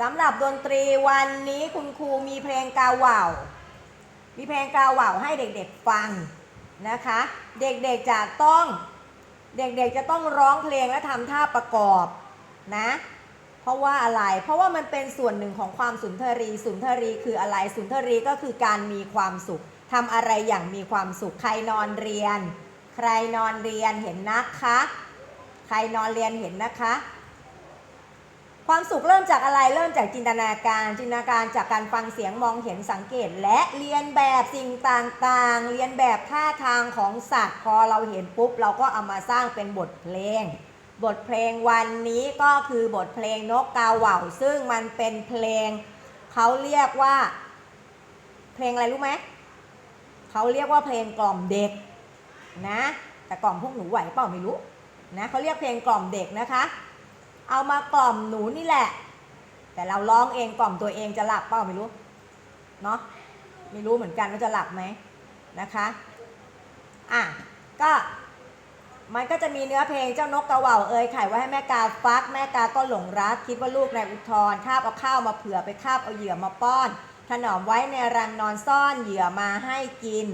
สำหรับดนตรีวันนี้คุณครูมีเพลงกาว่าวมีเพลงกาว่าวให้เด็กๆฟังนะคะ เด็กๆจะต้องเด็กๆจะต้องร้องเพลงและทำท่าประกอบนะ เพราะว่าอะไร เพราะว่ามันเป็นส่วนหนึ่งของความสุนทรี สุนทรีคืออะไร สุนทรีก็คือการมีความสุขทำอะไรอย่างมีความสุข ใครนอนเรียน ใครนอนเรียนเห็นนะคะ ใครนอนเรียนเห็นนะคะ ความสุขเริ่มจากอะไรเริ่มจากจินตนาการ จินตนาการจากการฟังเสียงมองเห็นสังเกต และเรียนแบบสิ่งต่างๆ เรียนแบบท่าทางของสัตว์ พอเราเห็นปุ๊บ เราก็เอามาสร้างเป็นบทเพลง บทเพลงวันนี้ก็คือบทเพลงนกกาเหว่า ซึ่งมันเป็นเพลงเขาเรียกว่า เพลงอะไรรู้ไหมเขาเรียกว่าเพลงกล่อมเด็กนะ แต่กล่อมพวกหนูไหวเปล่าไม่รู้นะเขาเรียกเพลงกล่อมเด็กนะคะ เอามากล่อมหนูนี่แหละ แต่เราร้องเองกล่อมตัวเองจะหลับเปล่าไม่รู้เนาะไม่รู้เหมือนกันว่าจะหลับไหมนะคะอะก็มันก็จะมีเนื้อเพลงเจ้านกกระว่าเอ่ยไข่ไว้ให้แม่กาฟัก แม่กาก็หลงรัก คิดว่าลูกในายอุทธรคาบเอาข้าวมาเผื่อไปคาบเอาเหยื่อมาป้อน ถนอมไว้ในรังนอนซ่อนเหยื่อมาให้กิน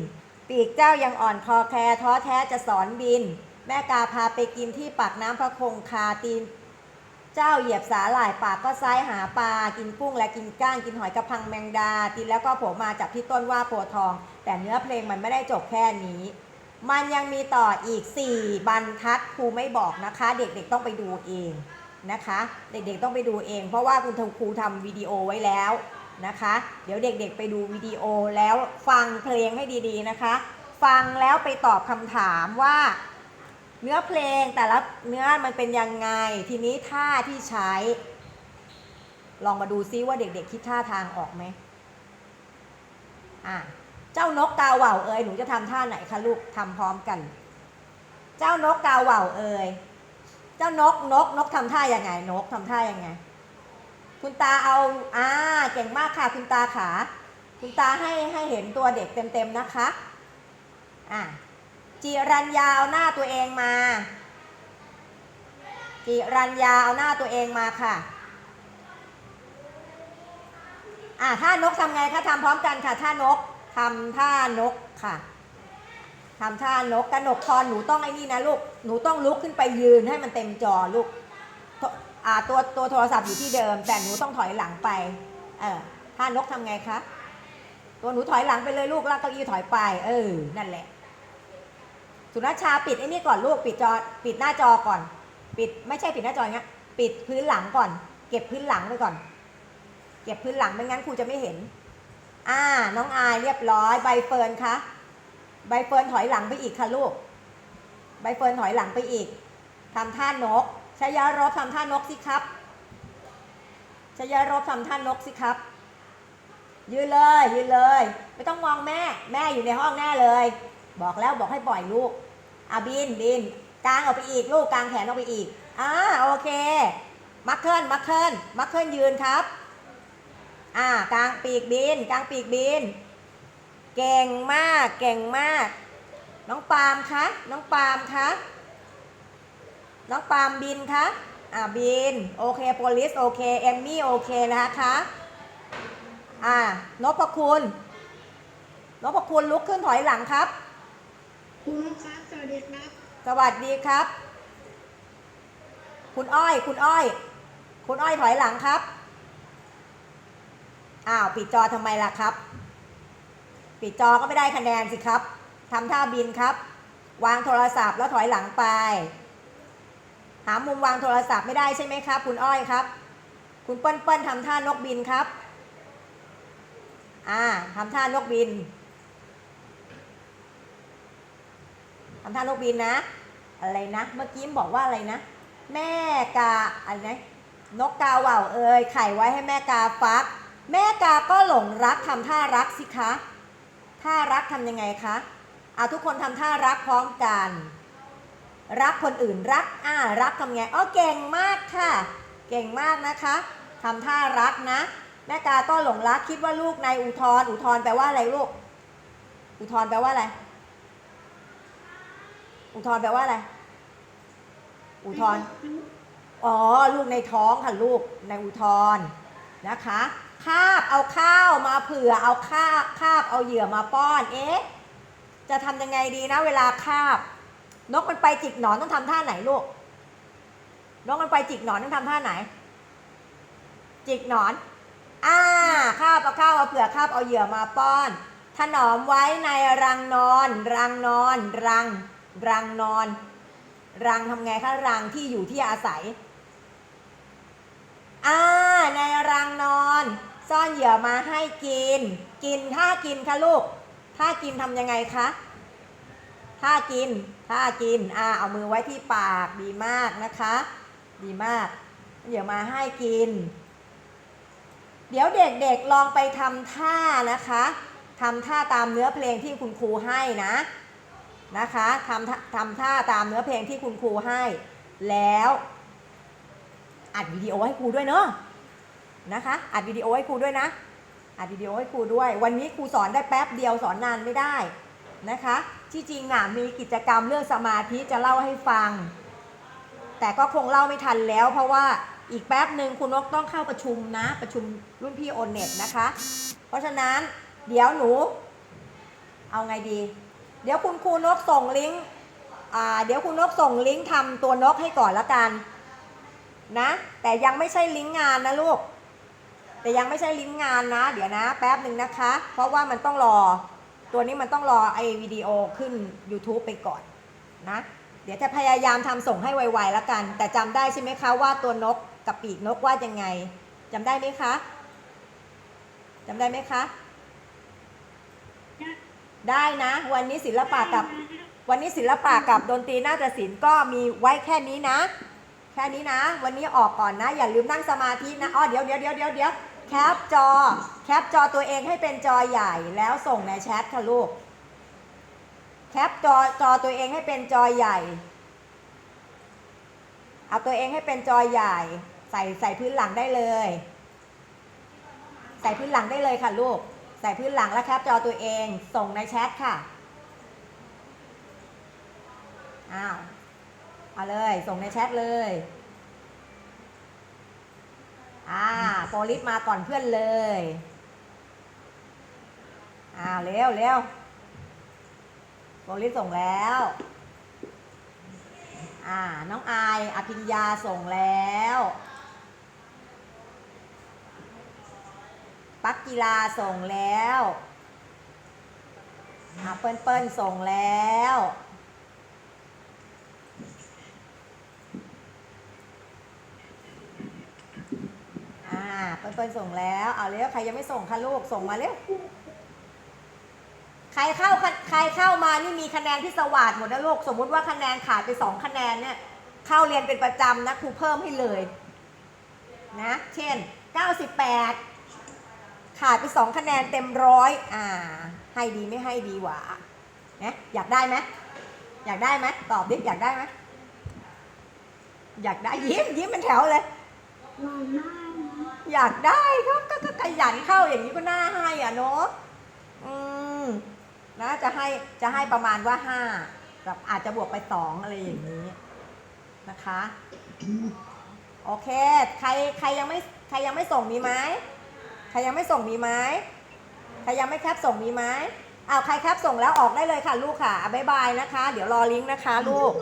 ปีกเจ้ายังอ่อนคอแคร์ท้อแท้จะสอนบิน แม่กาพาไปกินที่ปากน้ำพระคงคาตีน เจ้าเหยียบสาหร่ายปากก็ซ้ายหาปลา กินกุ้งและกินก้าง กินหอยกระพังแมงดา กินแล้วก็โผล่มาจากที่ต้นว่าโพทอง แต่เนื้อเพลงมันไม่ได้จบแค่นี้ มันยังมีต่ออีก 4 บรรทัดครูไม่บอกนะคะ เด็กๆต้องไปดูเองนะคะ เด็กๆต้องไปดูเอง เพราะว่าคุณครูทำวิดีโอไว้แล้วนะคะ เดี๋ยวเด็กๆไปดูวิดีโอแล้วฟังเพลงให้ดีๆนะคะ ฟังแล้วไปตอบคำถามว่า เนื้อเพลงแต่ละเนื้อมันเป็นยังไง ทีนี้ท่าที่ใช้ ลองมาดูซิว่าเด็กๆคิดท่าทางออกไหมอะเจ้านกกาเหว่าเอ่ยหนูจะทำท่าไหนคะลูกทำพร้อมกัน เจ้านกกาเหว่าเอ่ยเจ้านกนกนกทำท่ายังไง นกทำท่ายังไง คุณตาเอาอ่าเก่งมากค่ะ คุณตาขา คุณตาให้ให้เห็นตัวเด็กเต็มๆนะคะ อะ จิรัญญาเอาหน้าตัวเองมา จิรัญญาเอาหน้าตัวเองมาค่ะ อะท่านกทำไงคะทำพร้อมกันค่ะท่านกทำท่านกค่ะทำท่านกกระหนกพรหนูต้องไอ้นี่นะลูก หนูต้องลุกขึ้นไปยืนให้มันเต็มจอลูกอ่าตัวตัวโทรศัพท์อยู่ที่เดิม แต่หนูต้องถอยหลังไป เออท่านกทำไงคะ ตัวหนูถอยหลังไปเลยลูกลากเก้าอี้ถอยไป เออ นั่นแหละ สุนัชชาปิดไอ้นี่ก่อนลูกปิดจอปิดหน้าจอก่อน ปิดไม่ใช่ปิดหน้าจออย่างเงี้ยปิดพื้นหลังก่อน เก็บพื้นหลังไปก่อน เก็บพื้นหลังไม่งั้นครูจะไม่เห็น อ่า น้องอายเรียบร้อยใบเฟิร์นคะใบเฟิร์นถอยหลังไปอีกค่ะลูกใบเฟิร์นถอยหลังไปอีกทำท่านกชยารบทำท่านกสิครับชยารบทำท่านกสิครับ ยืนเลยยืนเลย ไม่ต้องมองแม่ แม่อยู่ในห้องแน่เลย บอกแล้วบอกให้ปล่อยลูกอะบินบินกางออกไปอีกลูกกางแขนออกไปอีกอ่าโอเคมัคเคิลมัคเคิลมัคเคิลยืนครับ อ่ากางปีกบินกางปีกบิน เก่งมากเก่งมาก น้องปาล์มคะน้องปาล์มคะน้องปาล์มบินคะอ่าบินโอเคโพลิสโอเคเอมมี่โอเคนะคะอ่านพคุณนพคุณลุกขึ้นถอยหลังครับ คุณลูกค้าสวัสดีครับ สวัสดีครับ คุณอ้อย คุณอ้อย คุณอ้อยถอยหลังครับ อ้าว ปิดจอทำไมล่ะครับ ปิดจอก็ไม่ได้คะแนนสิครับทำท่าบินครับ วางโทรศัพท์แล้วถอยหลังไป หามุมวางโทรศัพท์ไม่ได้ใช่ไหมครับ คุณอ้อยครับ คุณเปิ้ลเปิ้ลทำท่านกบินครับ อ่าทำท่านกบินำท่านกบินนะ อะไรนะ เมื่อกี้บอกว่าอะไรนะ แม่กาอะไรนะนกกาเหว่าเอ่ยไข่ไว้ให้แม่กาฟัก แม่กาก็หลงรักทำท่ารักสิคะท่ารักทำยังไงคะเอาทุกคนทำท่ารักพร้อมกัน รักคนอื่นรักอ่ารักทำไงอ๋อเก่งมากค่ะ เก่งมากนะคะทำท่ารักนะ แม่กาก็หลงรักคิดว่าลูกในายอุทธรอุทธรแปลว่าอะไรลูก อุทธรแปลว่าอะไร อุทธรแปลว่าอะไร อุทธรอ๋อ ลูกในท้องค่ะลูกในอุทธรนะคะคาบเอาข้าวมาเผื่อเอาคาบคาบเอาเหยื่อมาป้อน เอ๊ะ จะทำยังไงดีนะ เวลาคาบ นกมันไปจิกหนอนต้องทำท่าไหนลูก นกมันไปจิกหนอนต้องทำท่าไหน จิกหนอน อ่าคาบเอาข้าวเอาเผื่อคาบเอาเหยื่อมาป้อน ถนอมไว้ในรังนอน รังนอน รัง รังนอน รังทำไงคะ รังที่อยู่ที่อาศัย อ่า ในรังนอน ซ่อนเหยื่อมาให้กิน กินถ้ากินคะลูก ถ้ากินทำยังไงคะถ้ากินถ้ากิน อ่า เอามือไว้ที่ปาก ดีมากนะคะ ดีมากเหยื่อมาให้กิน เดี๋ยวเด็กๆลองไปทำท่านะคะทำท่าตามเนื้อเพลงที่คุณครูให้นะ นะคะทำท่าทำท่าตามเนื้อเพลงที่คุณครูให้ แล้วอัดวิดีโอให้ครูด้วยเนอะนะคะ อัดวิดีโอให้ครูด้วยนะ อัดวิดีโอให้ครูด้วย วันนี้ครูสอนได้แป๊บเดียวสอนนานไม่ได้นะคะ ที่จริงอะมีกิจกรรมเรื่องสมาธิจะเล่าให้ฟัง แต่ก็คงเล่าไม่ทันแล้ว เพราะว่าอีกแป๊บหนึ่งคุณนกต้องเข้าประชุมนะ ประชุมรุ่นพี่โอนเน็ตนะคะ เพราะฉะนั้นเดี๋ยวหนู เอาไงดี เดี๋ยวคุณครูนกส่งลิงก์อ่าเดี๋ยวคุณนกส่งลิงก์ทำตัวนกให้ก่อนละกันนะ แต่ยังไม่ใช่ลิงก์งานนะลูก แต่ยังไม่ใช่ลิงก์งานนะ เดี๋ยวนะ แป๊บหนึ่งนะคะ เพราะว่ามันต้องรอ ตัวนี้มันต้องรอไอวิดีโอขึ้น YouTube ไปก่อนนะ เดี๋ยวจะพยายามทำส่งให้ไวๆแล้วกัน แต่จำได้ใช่ไหมคะว่าตัวนกกับปีกนกว่ายังไงจำได้ไหมคะจำได้ไหมคะ ได้นะ วันนี้ศิลปะกับ วันนี้ศิลปะกับดนตรีน่าฏศิลป์ก็มีไว้แค่นี้นะ แค่นี้นะ วันนี้ออกก่อนนะ อย่าลืมนั่งสมาธินะอ๋อเดี๋ยวเดี๋ยวเดี๋ยวเดี๋ยวเดี๋ยวแคปจอ แคปจอตัวเองให้เป็นจอใหญ่แล้วส่งในแชทค่ะลูก แคปจอจอตัวเองให้เป็นจอใหญ่ เอาตัวเองให้เป็นจอใหญ่ ใส่ใส่พื้นหลังได้เลย ใส่พื้นหลังได้เลยค่ะลูก ใส่พื้นหลังแล้วแคปจอตัวเองส่งในแชทค่ะ อ้าว เอาเลย ส่งในแชทเลย อ่าโปรลิสมาก่อนเพื่อนเลย อ้าวเร็วเร็วโปรลิสส่งแล้ว อ่า น้องอายอภิญญาส่งแล้ว ปักกีฬาส่งแล้วอ่าเปิ้ลเปิ้ลส่งแล้วอ่าเปิ้ลเปิ้ลส่งแล้วเอาเร็วใครยังไม่ส่งคะลูกส่งมาเร็วใครเข้าใครเข้ามานี่มีคะแนนที่สวัสดหมดนะลูกสมมุติว่าคะแนนขาดไปสองคะแนนเนี่ยเข้าเรียนเป็นประจำนะครูเพิ่มให้เลย นะ เช่น 98 ขาดไปสองคะแนนเต็มร้อยอ่า ให้ดีไม่ให้ดีหว่านะอยากได้ไหมอยากได้ไหมตอบดิอยากได้ไหมอยากได้ยิ้มยิ้มเป็นแถวเลยลองได้นะอยากได้ก็ก็ก็ขยันเข้าอย่างนี้ก็น่าให้อะเนาะอืมนะจะให้จะให้ประมาณว่าห้าแบบอาจจะบวกไปสองอะไรอย่างนี้นะคะ โอเค ใครใครยังไม่ใครยังไม่ส่งมีไหม ใครยังไม่ส่งมีไหมใครยังไม่แคปส่งมีไหมอ้าวใครแคปส่งแล้วออกได้เลยค่ะลูกค่ะบ๊ายบายนะคะ เดี๋ยวรอลิงก์นะคะลูก